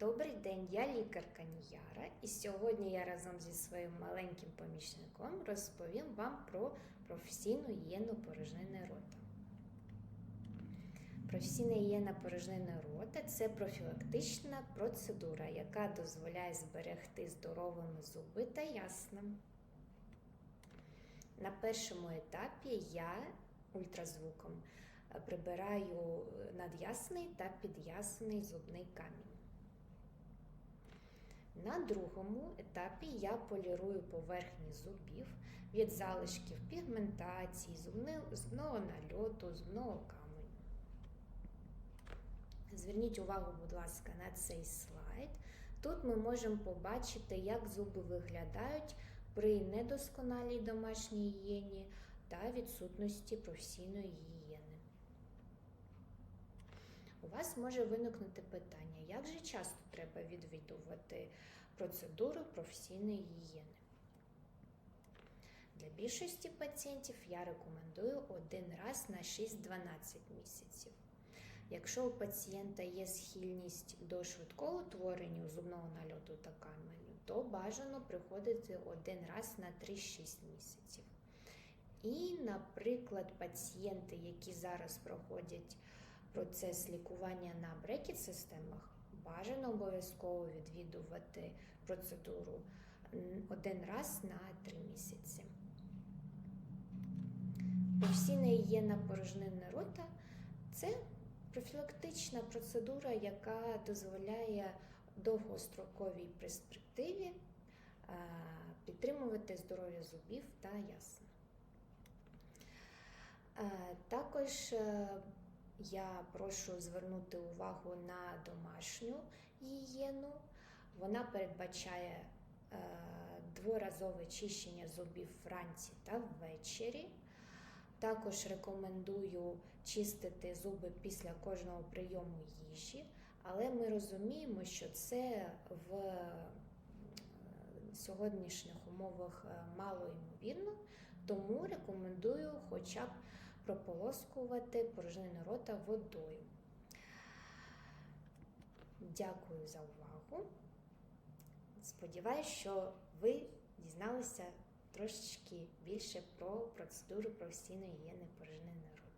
Добрий день, я лікарка Ніяра, і сьогодні я разом зі своїм маленьким помічником розповім вам про професійну гігієну порожнини рота. Професійна гігієна порожнини рота це профілактична процедура, яка дозволяє зберегти здоровими зуби та ясна. На першому етапі я ультразвуком прибираю над'ясний та під'ясний зубний камінь. На другому етапі я полірую поверхні зубів від залишків пігментації, зубного нальоту, зубного каменю. Зверніть увагу, будь ласка, на цей слайд. Тут ми можемо побачити, як зуби виглядають при недосконалій домашній гігієні та відсутності професійної гігієни. Вас може виникнути питання, як же часто треба відвідувати процедуру професійної гігієни? Для більшості пацієнтів я рекомендую один раз на 6-12 місяців. Якщо у пацієнта є схильність до швидкого утворення зубного нальоту та каменю, то бажано приходити один раз на 3-6 місяців. І, наприклад, пацієнти, які зараз проходять процес лікування на брекет-системах, бажано обов'язково відвідувати процедуру один раз на 3 місяці. Професійна гігієна порожнини рота це профілактична процедура, яка дозволяє довгостроковій перспективі е, підтримувати здоров'я зубів та ясен. Е, Також е, я прошу звернути увагу на домашню гігієну. Вона передбачає е, дворазове чищення зубів вранці та ввечері. Також рекомендую чистити зуби після кожного прийому їжі, але ми розуміємо, що це в е, сьогоднішніх умовах е, мало ймовірно, тому рекомендую хоча б прополоскувати порожнину рота водою. Дякую за увагу. Сподіваюсь, що ви дізналися трошечки більше про процедуру професійної гігієни порожнини рота.